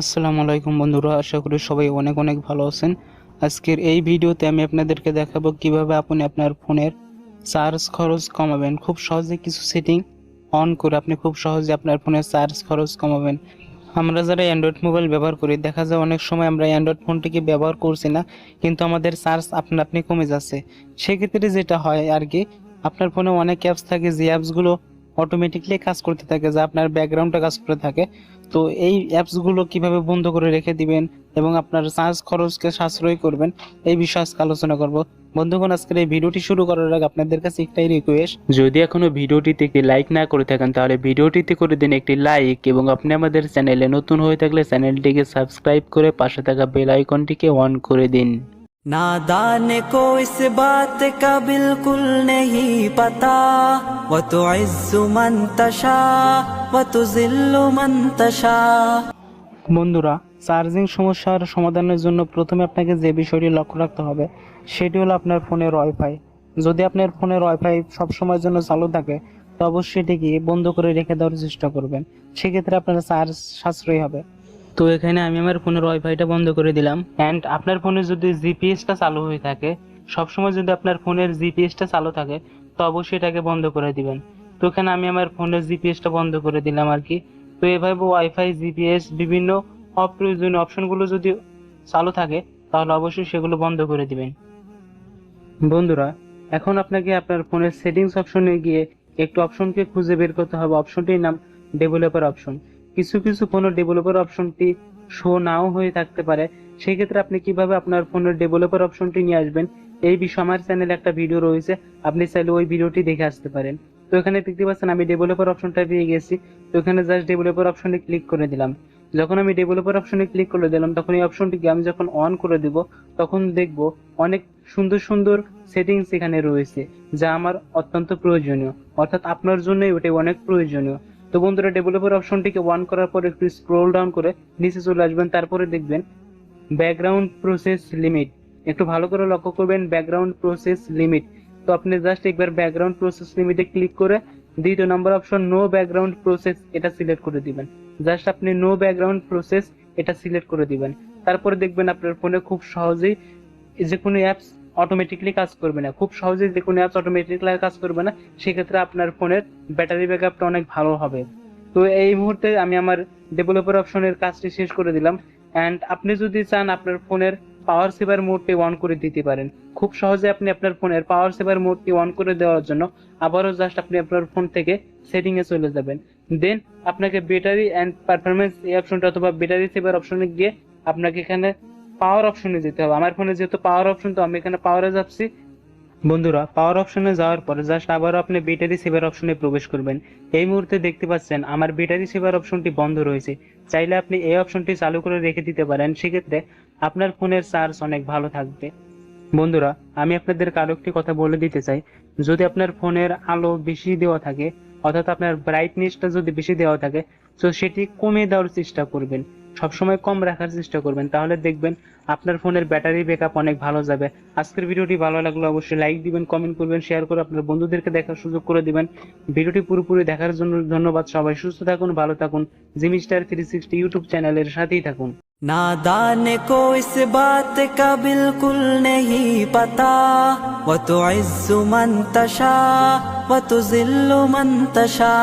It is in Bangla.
আসসালামু আলাইকুম বন্ধুরা, আশা করি সবাই অনেক অনেক ভালো আছেন। আজকের এই ভিডিওতে আমি আপনাদেরকে দেখাবো কীভাবে আপনি আপনার ফোনের চার্জ খরচ কমাবেন। খুব সহজে কিছু সেটিং অন করে আপনি খুব সহজে আপনার ফোনের চার্জ খরচ কমাবেন। আমরা যারা অ্যান্ড্রয়েড মোবাইল ব্যবহার করি, দেখা যায় অনেক সময় আমরা অ্যান্ড্রয়েড ফোনটিকে ব্যবহার করছি না, কিন্তু আমাদের চার্জ আপনা, আপনি কমে যাচ্ছে। সেক্ষেত্রে যেটা হয় আর কি, আপনার ফোনে অনেক অ্যাপস থাকে, যে অ্যাপসগুলো অটোমেটিকলি কাজ করতে থাকে, যা আপনার ব্যাকগ্রাউন্ডে কাজ করে থাকে। তো এই অ্যাপসগুলো কীভাবে বন্ধ করে রেখে দিবেন এবং আপনার চার্জ খরচকে সাশ্রয় করবেন, এই বিষয়ে আজকে আলোচনা করব। বন্ধুগণ, আজকের এই ভিডিওটি শুরু করার আগে আপনাদের কাছে একটাই রিকোয়েস্ট যদি এখনও ভিডিওটিতে একটি লাইক না করে থাকেন, তাহলে ভিডিওটিতে করে দিন একটি লাইক এবং আপনি আমাদের চ্যানেলে নতুন হয়ে থাকলে চ্যানেলটিকে সাবস্ক্রাইব করে পাশে থাকা বেল আইকনটিকে অন করে দিন। नादान को इस बात का बिल्कुल नहीं पता वो तो इज्जु मन तशा वो तो जिल्लु मन तशा বন্ধুরা চার্জিং সমস্যার সমাধানের জন্য প্রথমে আপনাকে যে বিষয়টি লক্ষ্য রাখতে হবে সেটি হলো আপনার ফোনের ওয়াইফাই যদি আপনার ফোনের ওয়াইফাই সবসময়ের জন্য চালু থাকে তো অবশ্যই এটিকে বন্ধ করে রেখে দেওয়ার চেষ্টা করবেন সেক্ষেত্রে আপনার চার্জ সাশ্রয়ী হবে তো এখানে আমি আমার ফোনের ওয়াইফাইটা বন্ধ করে দিলাম। অ্যান্ড আপনার ফোনে যদি জিপিএসটা চালু হয়ে থাকে, সবসময় যদি আপনার ফোনের জিপিএসটা চালু থাকে, তো অবশ্যই এটাকে বন্ধ করে দিবেন। তো এখানে আমি আমার ফোনের জিপিএসটা বন্ধ করে দিলাম আর কি। তো এভাবে ওয়াইফাই, জিপিএস, বিভিন্ন অপ্রয়োজনীয় অপশনগুলো যদি চালু থাকে, তাহলে অবশ্যই সেগুলো বন্ধ করে দিবেন। বন্ধুরা, এখন আপনাকে আপনার ফোনের সেটিংস অপশনে গিয়ে একটু অপশনকে খুঁজে বের করতে হবে। অপশনটির নাম ডেভেলপার অপশন কিছু কিছু ফোনের ডেভেলপার অপশনটি শো নাও হয়ে থাকতে পারে। সেই ক্ষেত্রে আপনি কীভাবে আপনার ফোনের ডেভেলপার অপশনটি নিয়ে আসবেন? এই বিষয়ে আমার চ্যানেলে একটা ভিডিও রয়েছে, আপনি চাইলে ওই ভিডিওটি দেখে আসতে পারেন। তো এখানে দেখতে পাচ্ছেন, আমি ডেভেলপার অপশনটা পেয়ে গেছি। তো এখানে জাস্ট ডেভেলপার অপশনে ক্লিক করে দিলাম। যখন আমি ডেভেলপার অপশনে ক্লিক করে দিলাম, তখন এই অপশনটিকে আমি যখন অন করে দিব, তখন দেখব অনেক সুন্দর সুন্দর সেটিংস এখানে রয়েছে, যা আমার অত্যন্ত প্রয়োজনীয়। অর্থাৎ আপনার জন্যই ওটাই অনেক প্রয়োজনীয়। তো বন্ধুরা ডেভেলপার অপশনটিকে অন করার পর একটু স্ক্রোল ডাউন করে নিচে চলে আসবেন, তারপরে দেখবেন ব্যাকগ্রাউন্ড প্রসেস লিমিট একটু ভালো করে লক্ষ্য করবেন ব্যাকগ্রাউন্ড প্রসেস লিমিট তো আপনি জাস্ট একবার ব্যাকগ্রাউন্ড প্রসেস লিমিটে ক্লিক করে দ্বিতীয় number option no background process এটা সিলেক্ট করে দিবেন। জাস্ট আপনি নো ব্যাকগ্রাউন্ড প্রসেস এটা সিলেক্ট করে দিবেন। তারপরে দেখবেন আপনার ফোনে খুব সহজেই যে কোনো অ্যাপস অটোমেটিকলি কাজ করবে না। খুব সহজেই যে কোনো অ্যাপস অটোমেটিকলি কাজ করবে না, সেক্ষেত্রে আপনার ফোনের ব্যাটারি ব্যাকআপটা অনেক ভালো হবে। তো এই মুহূর্তে আমি আমার ডেভেলপার অপশনের কাজটি শেষ করে দিলাম। অ্যান্ড আপনি যদি চান আপনার ফোনের পাওয়ার সেভার মোডটি অন করে দিতে পারেন। খুব সহজে আপনি আপনার ফোনের পাওয়ার সেভার মোডটি অন করে দেওয়ার জন্য আবারও জাস্ট আপনি আপনার ফোন থেকে সেটিং এ চলে যাবেন। দেন আপনাকে ব্যাটারি অ্যান্ড পারফরমেন্স এই অপশনটা অথবা ব্যাটারি সেভার অপশনে গিয়ে আপনাকে এখানে পাওয়ার অপশনে যেতে হবে। আমার ফোনে যেহেতু পাওয়ার অপশন তো আমি এখানে পাওয়ারে যাচ্ছি। বন্ধুরা পাওয়ার অপশনে যাওয়ার পরে জাস্ট আবারও আপনি ব্যাটারি সেভার অপশনে প্রবেশ করবেন। এই মুহূর্তে দেখতে পাচ্ছেন আমার ব্যাটারি সেভার অপশনটি বন্ধ রয়েছে। চাইলে আপনি এই অপশনটি চালু করে রেখে দিতে পারেন। সেক্ষেত্রে আপনার ফোনের চার্জ অনেক ভালো থাকবে। বন্ধুরা, আমি আপনাদের কারও একটি কথা বলে দিতে চাই। যদি আপনার ফোনের আলো বেশি দেওয়া থাকে, অর্থাৎ আপনার ব্রাইটনেসটা যদি বেশি দেওয়া থাকে, তো সেটি কমে দেওয়ার চেষ্টা করবেন। সবসময় কম রাখার চেষ্টা করবেন তাহলে দেখবেন আপনার ফোনের ব্যাটারি ব্যাকআপ অনেক ভালো যাবে আজকের ভিডিওটি ভালো লাগলে অবশ্যই লাইক দিবেন কমেন্ট করবেন শেয়ার করে আপনার বন্ধুদেরকে দেখার সুযোগ করে দিবেন ভিডিওটি পুরোপুরি দেখার জন্য ধন্যবাদ সবাই সুস্থ থাকুন ভালো থাকুন Jimmy star three sixty YouTube চ্যানেলের সাথেই থাকুন नादान को इस बात का बिल्कुल नहीं पता वो तो इज्जु मन तशा वो तो जिल्लु मन तशा